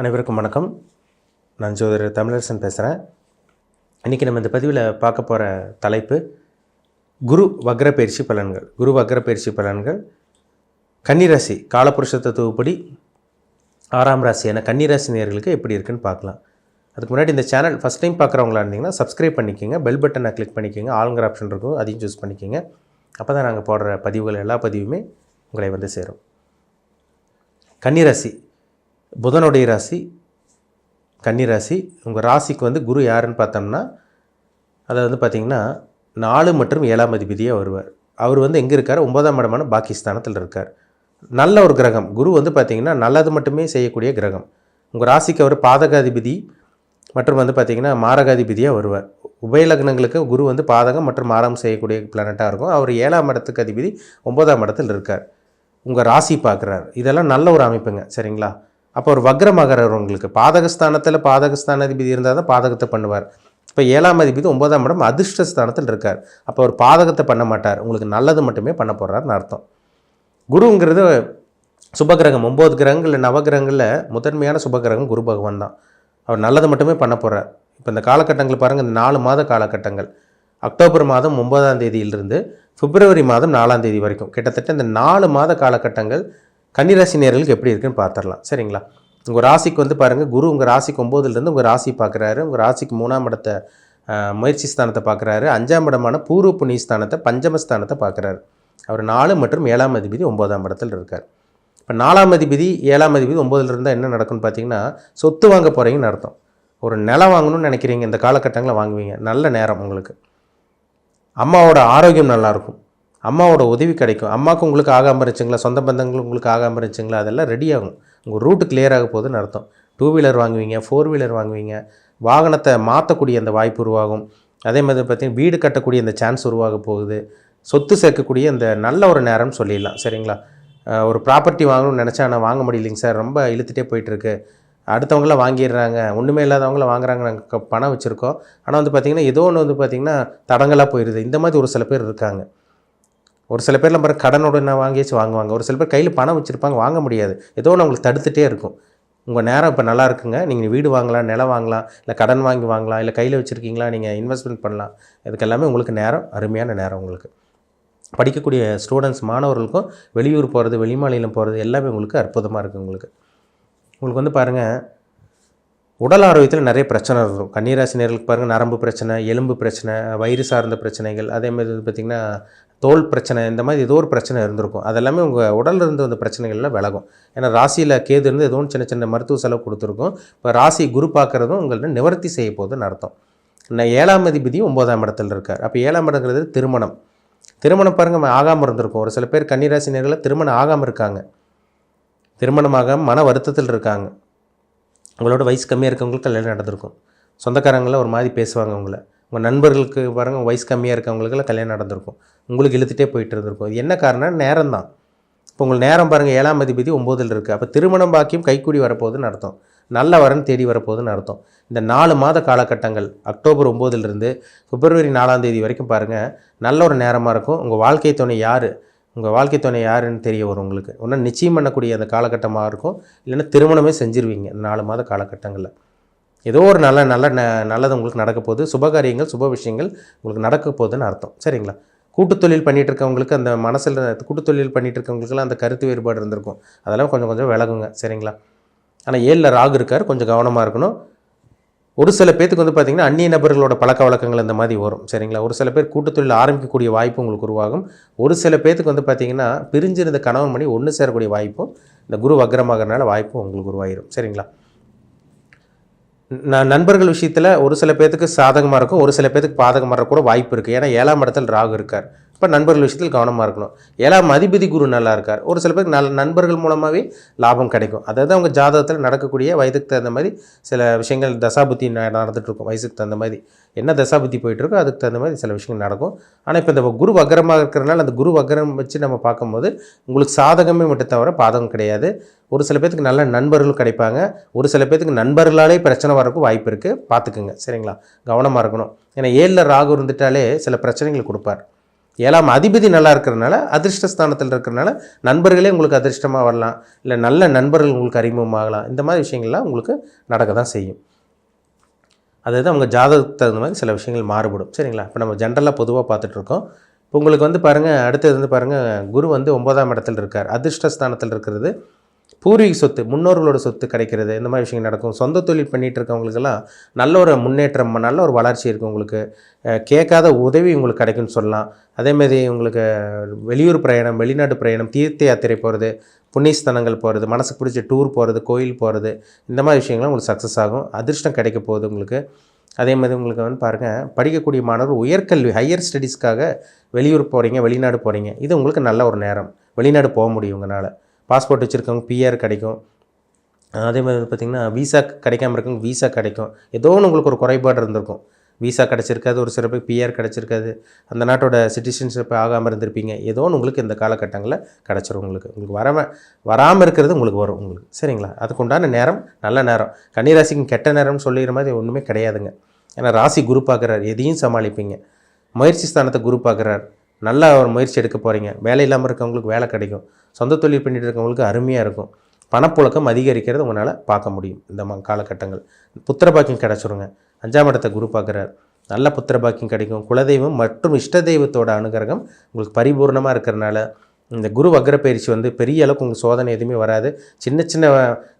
அனைவருக்கும் வணக்கம். நான் ஜோதிடர் தமிழரசன் பேசுகிறேன் இன்றைக்கி நம்ம இந்த பதிவில் பார்க்க போகிற தலைப்பு குரு வக்ர பயிற்சி பலன்கள். குரு வக்ர பயிற்சி பலன்கள் கன்னிராசி காலபுருஷ தத்துவப்படி ஆறாம் ராசியான கன்னிராசி நேர்களுக்கு எப்படி இருக்குன்னு பார்க்கலாம். அதுக்கு முன்னாடி இந்த சேனல் ஃபஸ்ட் டைம் பார்க்குறவங்களா இருந்தீங்கன்னா சப்ஸ்கிரைப் பண்ணிக்கோங்க. பெல் பட்டனை கிளிக் பண்ணிக்கோங்க. ஆளுங்கிற ஆப்ஷன் இருக்கும். அதையும் சூஸ் பண்ணிக்கோங்க. அப்போ தான் நாங்கள் போடுற பதிவுகள் எல்லா பதிவுமே உங்களை வந்து சேரும். கன்னிராசி புதனுடைய ராசி கன்னிராசி உங்கள் ராசிக்கு வந்து குரு யாருன்னு பார்த்தோம்னா அதை வந்து பார்த்திங்கன்னா நாலு மற்றும் ஏழாம் அதிபதியாக வருவார். அவர் வந்து எங்கே இருக்கார்? ஒன்பதாம் இடமான பாகிஸ்தானத்தில் இருக்கார். நல்ல ஒரு கிரகம். குரு வந்து பார்த்திங்கன்னா நல்லது மட்டுமே செய்யக்கூடிய கிரகம். உங்கள் ராசிக்கு அவர் பாதகாதிபதி மற்றும் வந்து பார்த்திங்கன்னா மாரகாதிபதியாக வருவார். உபயலக்னங்களுக்கு குரு வந்து பாதகம் மற்றும் மாரம் செய்யக்கூடிய பிளானட்டாக இருக்கும். அவர் ஏழாம் இடத்துக்கு அதிபதி ஒன்பதாம் இடத்தில் இருக்கார். உங்கள் ராசி பார்க்குறாரு. இதெல்லாம் நல்ல ஒரு அமைப்புங்க. சரிங்களா? அப்போ ஒரு வக்ரமாகிறார் உங்களுக்கு. பாதகஸ்தானத்தில் பாதகஸ்தானாதிபதி இருந்தால் தான் பாதகத்தை பண்ணுவார். இப்போ ஏழாம் அதிபதி ஒன்பதாம் இடம் அதிர்ஷ்டஸ்தானத்தில் இருக்கார். அப்போ அவர் பாதகத்தை பண்ண மாட்டார். உங்களுக்கு நல்லது மட்டுமே பண்ண போகிறாருன்னு அர்த்தம். குருங்கிறது சுபகிரகம். ஒம்பது கிரகங்களில் நவகிரகங்களில் முதன்மையான சுபகிரகம் குரு பகவான் தான். அவர் நல்லது மட்டுமே பண்ண போகிறார் இப்போ இந்த காலகட்டங்கள் பாருங்கள் இந்த நாலு மாத காலகட்டங்கள். அக்டோபர் மாதம் ஒன்பதாம் தேதியிலிருந்து பிப்ரவரி மாதம் நாலாம் தேதி வரைக்கும். கிட்டத்தட்ட இந்த நாலு மாத காலகட்டங்கள் கன்னிராசி நேர்களுக்கு எப்படி இருக்குன்னு பார்த்துடலாம். சரிங்களா? உங்கள் ராசிக்கு வந்து பாருங்கள் குரு உங்கள் ராசிக்கு ஒம்போதுலேருந்து உங்கள் ராசி பார்க்குறாரு. உங்கள் ராசிக்கு மூணாம் இடத்தை முயற்சி ஸ்தானத்தை பார்க்குறாரு. அஞ்சாம் இடமான பூர்வ புண்ணிய ஸ்தானத்தை பஞ்சமஸ்தானத்தை பார்க்குறாரு. அவர் நாலு மற்றும் ஏழாம் அதிபதி ஒம்போதாம் இடத்துல இருக்கார். இப்போ நாலாம் அதிபதி ஏழாம் அதிபதி ஒம்போதுல இருந்தால் என்ன நடக்கும்னு பார்த்தீங்கன்னா சொத்து வாங்க போகிறீங்கன்னு அர்த்தம். ஒரு நிலம் வாங்கணும்னு நினைக்கிறீங்க இந்த காலகட்டங்களில் வாங்குவீங்க. நல்ல நேரம் உங்களுக்கு. அம்மாவோட ஆரோக்கியம் நல்லாயிருக்கும் அம்மாவோட உதவி கிடைக்கும். அம்மாவுக்கு உங்களுக்கு ஆகாமல் இருந்துச்சுங்களா சொந்த பந்தங்கள் உங்களுக்கு ஆகாமல் இருந்துச்சுங்களா அதெல்லாம் ரெடி ஆகும். உங்கள் ரூட்டு கிளியர் ஆக போகுதுன்னு அர்த்தம். டூ வீலர் வாங்குவீங்க ஃபோர் வீலர் வாங்குவீங்க. வாகனத்தை மாற்றக்கூடிய அந்த வாய்ப்பு உருவாகும். அதே மாதிரி பார்த்தீங்கன்னா வீடு கட்டக்கூடிய அந்த சான்ஸ் உருவாக போகுது. சொத்து சேர்க்கக்கூடிய அந்த நல்ல ஒரு நேரம்னு சொல்லிடலாம். சரிங்களா? ஒரு ப்ராப்பர்ட்டி வாங்கணும்னு நினச்சா ஆனால் வாங்க முடியலைங்க சார். ரொம்ப இழுத்துட்டே போயிட்டுருக்கு. அடுத்தவங்களாம் வாங்கிடுறாங்க. ஒன்றுமே இல்லாதவங்கள வாங்குறாங்க நாங்கள் பணம் வச்சுருக்கோம். ஆனால் வந்து பார்த்திங்கன்னா ஏதோ ஒன்று வந்து பார்த்திங்கன்னா தடங்கலாக போயிடுது இந்த மாதிரி ஒரு சில பேர் இருக்காங்க. ஒரு சில பேர்லாம் பாருங்கள் கடனோட வாங்கியாச்சு வாங்குவாங்க. ஒரு சில பேர் கையில் பணம் வச்சுருப்பாங்க வாங்க முடியாது. ஏதோ ஒன்று அவங்களுக்கு தடுத்துட்டே இருக்கும். உங்கள் நேரம் இப்போ நல்லா இருக்குங்க. நீங்கள் வீடு வாங்கலாம் நிலம் வாங்கலாம் இல்லை கடன் வாங்கி வாங்கலாம் இல்லை கையில் வச்சுருக்கீங்களா நீங்கள் இன்வெஸ்ட்மெண்ட் பண்ணலாம். இதுக்கெல்லாமே உங்களுக்கு நேரம் அருமையான நேரம் உங்களுக்கு. படிக்கக்கூடிய ஸ்டூடெண்ட்ஸ் மாணவர்களுக்கும் வெளியூர் போகிறது வெளிமாநிலம் போகிறது எல்லாமே உங்களுக்கு அற்புதமாக இருக்குது உங்களுக்கு. உங்களுக்கு வந்து பாருங்கள் உடல் ஆரோக்கியத்தில் நிறைய பிரச்சனை இருக்கும் கன்னிராசி நேர்களுக்கு பாருங்கள் நரம்பு பிரச்சனை எலும்பு பிரச்சனை வயிறு சார்ந்த பிரச்சனைகள் அதே மாதிரி வந்து பார்த்திங்கன்னா தோல் பிரச்சனை இந்த மாதிரி ஏதோ ஒரு பிரச்சனை இருந்திருக்கும். அதெல்லாமே உங்கள் உடலில் இருந்து வந்த பிரச்சனைகள்லாம் விலகும். ஏன்னா ராசியில் கேது இருந்து ஏதோ ஒன்று சின்ன சின்ன மருத்துவ செலவு கொடுத்துருக்கும். இப்போ ராசி குரு பார்க்குறதும் உங்கள்ட்ட நிவர்த்தி செய்ய போகுதுன்னு அர்த்தம். நான் ஏழாம் அதிபதி ஒன்பதாம் இடத்துல இருக்கார். அப்போ ஏழாம் இடங்கிறது திருமணம். திருமணம் பாருங்கள் ஆகாமல் இருந்திருக்கும். ஒரு சில பேர் கன்னிராசி திருமணம் ஆகாமல் இருக்காங்க. திருமணமாக மன வருத்தத்தில் இருக்காங்க. உங்களோட வயசு கம்மியாக இருக்கவங்களுக்கு கல்யாணம் நடந்திருக்கும். சொந்தக்காரங்களாம் ஒரு மாதிரி பேசுவாங்க உங்களை. உங்கள் நண்பர்களுக்கு பாருங்கள் வயசு கம்மியாக இருக்கவங்களுக்கெல்லாம் கல்யாணம் நடந்திருக்கும். உங்களுக்கு இழுத்துட்டே போயிட்டு இருந்திருக்கும். இது என்ன காரணம் நேரம் தான் இப்போ உங்களுக்கு நேரம் பாருங்கள் ஏழாம் அதிபதி ஒம்போதில் இருக்குது அப்போ திருமணம் பாக்கியம் கைக்கூடி வரப்போகுதுன்னு அர்த்தம். நல்ல வரன் தேடி வரப்போகுதுன்னு அர்த்தம். இந்த நாலு மாத காலகட்டங்கள் அக்டோபர் ஒம்போதுலேருந்து பிப்ரவரி நாலாம் தேதி வரைக்கும் பாருங்கள் நல்ல ஒரு நேரமாக இருக்கும். உங்கள் வாழ்க்கை துணை யார்? உங்கள் வாழ்க்கை துணை யாருன்னு தெரிய வரும் உங்களுக்கு. ஒன்றும் நிச்சயம் பண்ணக்கூடிய அந்த காலகட்டமாக இருக்கும். இல்லைன்னா திருமணமே செஞ்சிருவீங்க இந்த நாலு மாத காலகட்டங்களில். ஏதோ ஒரு நல்ல நல்ல ந- நல்லது உங்களுக்கு நடக்க போகுது. சுபகாரியங்கள் சுப விஷயங்கள் உங்களுக்கு நடக்க போகுதுன்னு அர்த்தம். சரிங்களா? கூட்டுத்தொழில் பண்ணிட்டு இருக்கவங்களுக்கு அந்த மனசில் கூட்டுத்தொழில் பண்ணிகிட்டு பண்ணிட்டு இருக்கவங்களுக்குலாம் அந்த கருத்து வேறுபாடு இருந்திருக்கும். அதெல்லாம் கொஞ்சம் கொஞ்சம் விலகுங்க. சரிங்களா? ஆனால் ஏழில் ராகு இருக்கார். கொஞ்சம் கவனமாக இருக்கணும். ஒரு சில பேத்துக்கு வந்து பார்த்திங்கன்னா அந்நிய நபர்களோட பழக்க வழக்கங்கள் இந்த மாதிரி வரும். சரிங்களா? ஒரு சில பேர் கூட்டுத்தொழில் ஆரம்பிக்கக்கூடிய வாய்ப்பு உங்களுக்கு உருவாகும். ஒரு சில பேத்துக்கு வந்து பார்த்திங்கன்னா பிரிஞ்சிருந்த கணவன் மணி ஒன்று சேரக்கூடிய வாய்ப்பும் இந்த குரு வக்ரமாகறனால வாய்ப்பும் உங்களுக்கு உருவாயிரும். சரிங்களா? நான் நண்பர்கள் விஷயத்தில் ஒரு சில பேர்த்துக்கு சாதகமாக இருக்கும் ஒரு சில பேர்த்துக்கு பாதகமாக கூட வாய்ப்பு இருக்குது ஏன்னா ஏழாம் இடத்தில் ராகு இருக்கார். இப்போ நண்பர்கள் விஷயத்தில் கவனமாக இருக்கணும். ஏழாம் மதிபதி குரு நல்லா இருக்கார். ஒரு சில பேருக்கு நல்ல நண்பர்கள் மூலமாகவே லாபம் கிடைக்கும். அதாவது அவங்க ஜாதகத்தில் நடக்கக்கூடிய வயதுக்கு தகுந்த மாதிரி சில விஷயங்கள் தசாபுத்தி நடந்துகிட்ருக்கும் வயசுக்கு தகுந்த மாதிரி என்ன தசாபுத்தி போயிட்டுருக்கோ அதுக்கு தகுந்த மாதிரி சில விஷயங்கள் நடக்கும். ஆனால் இப்போ இந்த குரு வக்கரமாக இருக்கிறனால அந்த குரு வக்கரம் வச்சு நம்ம பார்க்கும்போது உங்களுக்கு சாதகமே மட்டும் தவிர பாதகம் கிடையாது. ஒரு சில பேத்துக்கு நல்ல நண்பர்கள் கிடைப்பாங்க. ஒரு சில பேத்துக்கு நண்பர்களாலே பிரச்சனை வரக்கும் வாய்ப்பு இருக்குது பார்த்துக்குங்க. சரிங்களா? கவனமாக இருக்கணும். ஏன்னா ஏழில் ராகு இருந்துட்டாலே சில பிரச்சனைகள் கொடுப்பார். ஏழாம் அதிபதி நல்லா இருக்கிறனால அதிர்ஷ்டஸ்தானத்தில் இருக்கிறனால நண்பர்களே உங்களுக்கு அதிர்ஷ்டமாக வரலாம். இல்லை நல்ல நண்பர்கள் உங்களுக்கு அறிமுகமாகலாம் இந்த மாதிரி விஷயங்கள்லாம் உங்களுக்கு நடக்க தான் செய்யும். அதாவது அவங்க ஜாதகத்துக்கு தகுந்த மாதிரி சில விஷயங்கள் மாறுபடும். சரிங்களா? இப்போ நம்ம ஜென்ரலாக பொதுவாக பார்த்துட்ருக்கோம் இப்போ உங்களுக்கு வந்து பாருங்கள் அடுத்தது வந்து பாருங்கள் குரு வந்து ஒன்பதாம் இடத்துல இருக்கார். அதிர்ஷ்டஸ்தானத்தில் இருக்கிறது. பூர்வீக சொத்து முன்னோர்களோட சொத்து கிடைக்கிறது இந்த மாதிரி விஷயங்கள் நடக்கும். சொந்த தொழில் பண்ணிகிட்டு இருக்கவங்களுக்கெல்லாம் நல்ல ஒரு முன்னேற்றம் நல்ல ஒரு வளர்ச்சி இருக்கும் உங்களுக்கு. கேட்காத உதவி உங்களுக்கு கிடைக்கும்னு சொல்லலாம். அதேமாதிரி உங்களுக்கு வெளியூர் பிரயாணம் வெளிநாட்டு பிரயாணம் தீர்த்த யாத்திரை போகிறது புண்ணியஸ்தலங்கள் போகிறது மனசுக்கு பிடிச்ச டூர் போகிறது கோயில் போகிறது இந்த மாதிரி விஷயங்கள்லாம் உங்களுக்கு சக்ஸஸ் ஆகும். அதிர்ஷ்டம் கிடைக்க போகுது உங்களுக்கு. அதே மாதிரி உங்களுக்கு வந்து பாருங்கள் படிக்கக்கூடிய மாணவர் உயர்கல்வி ஹையர் ஸ்டடீஸ்க்காக வெளியூர் போகிறீங்க வெளிநாடு போகிறீங்க இது உங்களுக்கு நல்ல ஒரு நேரம். வெளிநாடு போக முடியும் உங்களால். பாஸ்போர்ட் வச்சுருக்கவங்க பிஆர் கிடைக்கும். அதே மாதிரி பார்த்திங்கன்னா விசா கிடைக்காம இருக்கவங்க விசா கிடைக்கும். ஏதோ ஒன்று உங்களுக்கு ஒரு குறைபாடு இருந்திருக்கும். விசா கிடச்சிருக்காது ஒரு சில பேர் பிஆர் கிடச்சிருக்காது. அந்த நாட்டோட சிட்டிசன்ஷிப் ஆகாமல் இருந்திருப்பீங்க. ஏதோ ஒன்று உங்களுக்கு இந்த காலகட்டங்களில் கிடச்சிரும் உங்களுக்கு. உங்களுக்கு வராமல் வராமல் இருக்கிறது உங்களுக்கு வரும் உங்களுக்கு. சரிங்களா? அதுக்கு உண்டான நேரம் நல்ல நேரம். கன்னிராசிக்கு கெட்ட நேரம்னு சொல்லிடுற மாதிரி ஒன்றுமே கிடையாதுங்க. ஏன்னா ராசி குரு பார்க்குறாரு. எதையும் சமாளிப்பீங்க. முயற்சி ஸ்தானத்தை குரு பார்க்குறாரு. நல்லா ஒரு முயற்சி எடுக்க போகிறீங்க வேலை இல்லாமல் இருக்கவங்களுக்கு வேலை கிடைக்கும். சொந்த தொழில் பண்ணிட்டு இருக்கவங்களுக்கு அருமையாக இருக்கும். பணப்புழக்கம் அதிகரிக்கிறது உங்களால் பார்க்க முடியும். இந்த ம காலகட்டங்கள். புத்திர பாக்கியம் கிடச்சிருங்க. அஞ்சாம் இடத்தை குரு பார்க்குறார். நல்ல புத்திர பாக்கியம் கிடைக்கும். குலதெய்வம் மற்றும் இஷ்ட தெய்வத்தோட அனுகிரகம் உங்களுக்கு பரிபூர்ணமாக இருக்கிறனால இந்த குரு வக்ர பயிற்சி வந்து பெரிய அளவுக்கு உங்களுக்கு சோதனை எதுவுமே வராது. சின்ன சின்ன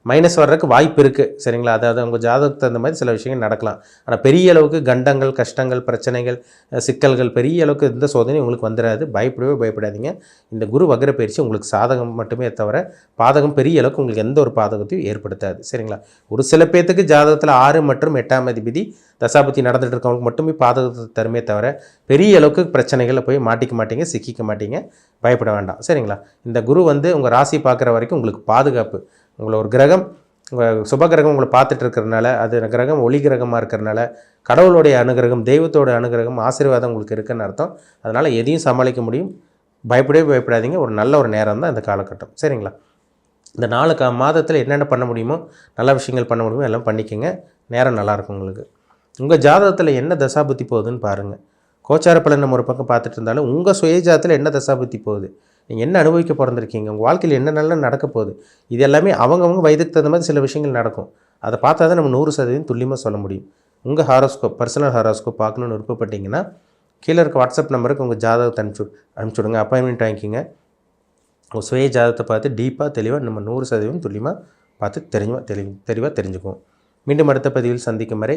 மைனஸ் வர்றதுக்கு வாய்ப்பு இருக்குது சரிங்களா? அதாவது உங்கள் ஜாதகத்துக்கு தகுந்த மாதிரி சில விஷயங்கள் நடக்கலாம். ஆனால் பெரிய அளவுக்கு கண்டங்கள் கஷ்டங்கள் பிரச்சனைகள் சிக்கல்கள் பெரிய அளவுக்கு இந்த சோதனையும் உங்களுக்கு வந்துடாது பயப்படவே பயப்படாதீங்க. இந்த குரு வக்ர பயிற்சி உங்களுக்கு சாதகம் மட்டுமே தவிர பாதகம் பெரிய அளவுக்கு உங்களுக்கு எந்த ஒரு பாதகத்தையும் ஏற்படுத்தாது. சரிங்களா? ஒரு சில பேர்த்துக்கு ஜாதகத்தில் ஆறு மற்றும் எட்டாம் அதிபதி தசாபதி நடந்துட்டு இருக்கவங்களுக்கு மட்டுமே பாதகத்தை தருமே தவிர பெரிய அளவுக்கு பிரச்சனைகளில் போய் மாட்டிக்க மாட்டீங்க சிக்கிக்க மாட்டீங்க. பயப்பட வேண்டாம். சரிங்களா? இந்த குரு வந்து உங்கள் ராசி பார்க்குற வரைக்கும் உங்களுக்கு பாதுகாப்பு. உங்களை ஒரு கிரகம் உங்கள் சுப கிரகம் உங்களை பார்த்துட்டு இருக்கிறனால அது கிரகம்? ஒளி கிரகமாக இருக்கிறனால கடவுளுடைய அனுகிரகம் தெய்வத்தோட அனுகிரகம் ஆசீர்வாதம் உங்களுக்கு இருக்குன்னு அர்த்தம். அதனால் எதையும் சமாளிக்க முடியும். பயப்படவே பயப்படாதீங்க. ஒரு நல்ல ஒரு நேரம் தான் இந்த காலகட்டம். சரிங்களா? இந்த நாலு கா மாதத்தில் என்னென்ன பண்ண முடியுமோ நல்ல விஷயங்கள் பண்ண முடியுமோ எல்லாம் பண்ணிக்கோங்க. நேரம் நல்லாயிருக்கும் உங்களுக்கு. உங்கள் ஜாதகத்தில் என்ன தசாபுத்தி போகுதுன்னு பாருங்கள் கோச்சார பலன் நம்ம ஒரு பக்கம் பார்த்துட்டு இருந்தாலும் உங்கள் சுயஜாதத்தில் என்ன தசாபுத்தி போகுது? நீங்கள் என்ன அனுபவிக்க பிறந்திருக்கீங்க? உங்கள் வாழ்க்கையில் என்ன நல்ல நடக்க போகுது? இது எல்லாமே அவங்கவுங்க வயதுக்கு தகுந்த மாதிரி சில விஷயங்கள் நடக்கும். அதை பார்த்தா தான் நம்ம நூறு சதவீதம் துல்லியமாக சொல்ல முடியும். உங்கள் ஹாரோஸ்கோப் பர்சனல் ஹாரோஸ்கோப் பார்க்கணுன்னு விருப்பப்பட்டீங்கன்னா கீழே இருக்க வாட்ஸ்அப் நம்பருக்கு உங்கள் ஜாதகத்தை அனுப்பிச்சு அனுப்பிச்சுடுங்க அப்பாயின்மெண்ட் வாங்கிக்கிங்க. உங்கள் சுய ஜாதகத்தை பார்த்து டீப்பாக தெளிவாக நம்ம நூறு சதவீதம் துல்லியமாக பார்த்து தெரிஞ்சு தெளி தெளிவாக தெரிஞ்சுக்குவோம். மீண்டும் அடுத்த பதிவில் சந்திக்கும் வரை